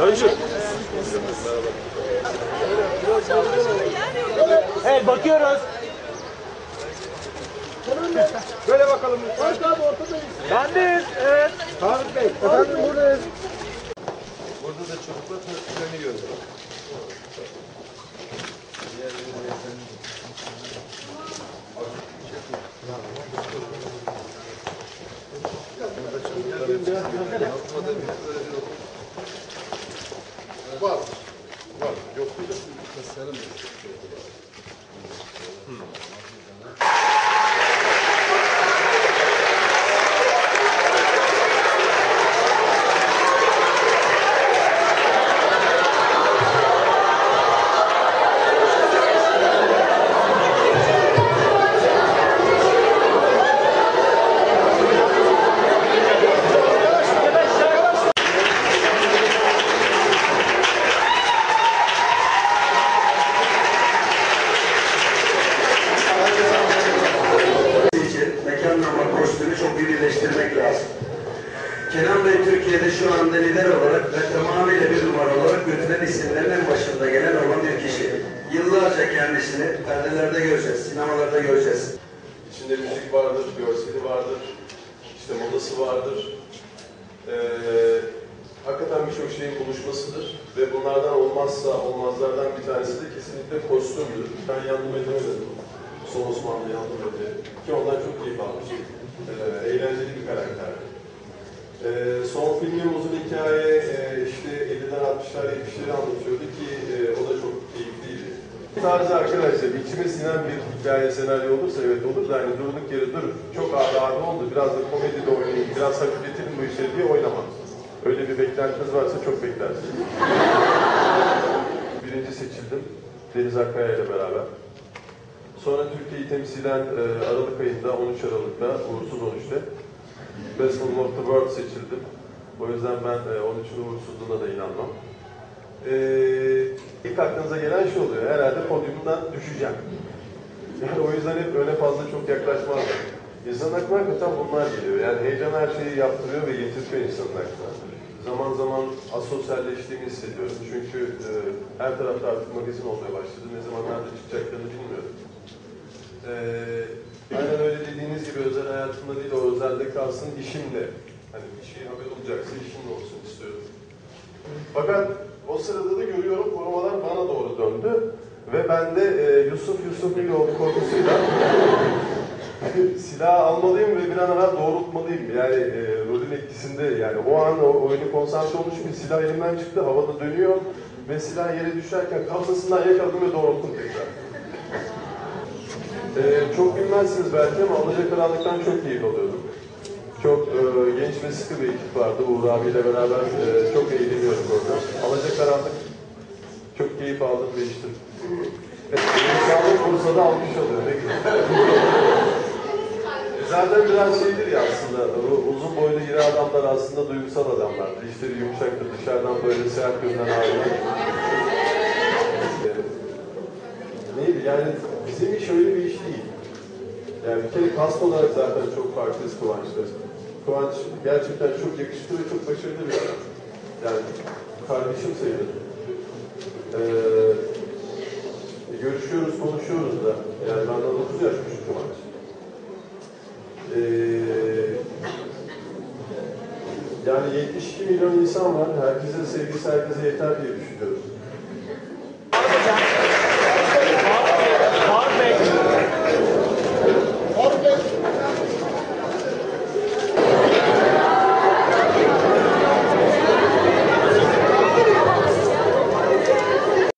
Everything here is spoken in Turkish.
Öncü. Evet bakıyoruz. Böyle bakalım. Hoş abi ortadayız. Bendeyiz. Evet. Tarık Bey. Efendim buradayız. Burada da çocuklar törpülerini görüyor. Diğerleri de efendim. Var. Var. Yok değil. için Türkiye'de şu anda lider olarak ve tamamıyla bir numara olarak götüren isimlerin en başında gelen olan bir kişi. Yıllarca kendisini perdelerde göreceğiz, sinemalarda göreceğiz. İçinde müzik vardır, görseli vardır, işte modası vardır. Ee, hakikaten birçok şeyin buluşmasıdır ve bunlardan olmazsa olmazlardan bir tanesi de kesinlikle kostümdür. Ben yardım edemedim. Son Osmanlı. Ki ondan çok keyif almıştım. Ee, eğlenceli bir karakter. Ee, son filmim uzun hikaye e, işte 50'den 60'lar 70'leri anlatıyordu ki e, o da çok keyifliydi. Tarzı arkadaşlar içime sinen bir hikaye senaryo olursa evet olur da hani durduk yere dur çok ağır ağır oldu biraz da komedi de oynayayım biraz hafifletelim bu işleri diye oynamam. Öyle bir beklentiniz varsa çok beklersiniz. Birinci seçildim Deniz Akkaya ile beraber. Sonra Türkiye'yi temsilen e, Aralık ayında 13 Aralık'ta Uğursuz 13'te Best of the World seçildim. O yüzden ben e, 13'ün uğursuzluğuna da inanmam. Ee, ilk aklınıza gelen şey oluyor. Herhalde podyumdan düşeceğim. Yani o yüzden hep öne fazla çok yaklaşmazlar. İnsanın aklına hakikaten bunlar geliyor. Yani heyecan her şeyi yaptırıyor ve getirtiyor insanın aklına. Zaman zaman asosyalleştiğimi hissediyorum. Çünkü e, her tarafta artık magazin olmaya başladı. Ne zaman nerede çıkacaklarını bilmiyorum. Ee, aynen öyle dediğiniz gibi özel hayatımda değil, o özelde kalsın işimle. Hani bir şey haber olacaksa işimle olsun istiyorum. Fakat o sırada da görüyorum korumalar bana doğru döndü. Ve ben de e, Yusuf Yusuf Miloğlu korkusuyla silah almalıyım ve bir an evvel doğrultmalıyım. Yani e, rolün etkisinde yani o an o oyunu konsantre olmuş bir silah elimden çıktı, havada dönüyor ve silah yere düşerken kafasından yakaladım ve doğrulttum tekrar. Ee, çok bilmezsiniz belki ama Alacakaranlık'tan çok keyif alıyordum. Çok e, genç ve sıkı bir ekip vardı. Uğur abiyle beraber e, çok eğleniyorduk orada. Alacakaranlık çok keyif aldım ve içtim. Evet, Bursa'da almış oluyor. Ne güzel. Zaten biraz şeydir ya aslında, uzun boylu iri adamlar aslında duygusal adamlardır. İşleri yumuşaktır, dışarıdan böyle sert görünen ağırlar. Neydi yani bizim iş öyle bir iş değil. Yani bir kere kast olarak zaten çok farklıyız Kıvanç'ta. Kıvanç gerçekten çok yakışıklı ve çok başarılı bir adam. Yani kardeşim sayılır. Ee, görüşüyoruz, konuşuyoruz da. Yani benden 9 yaş küçük Kıvanç. Ee, yani 72 milyon insan var. Herkese sevgisi herkese yeter diye düşünüyorum.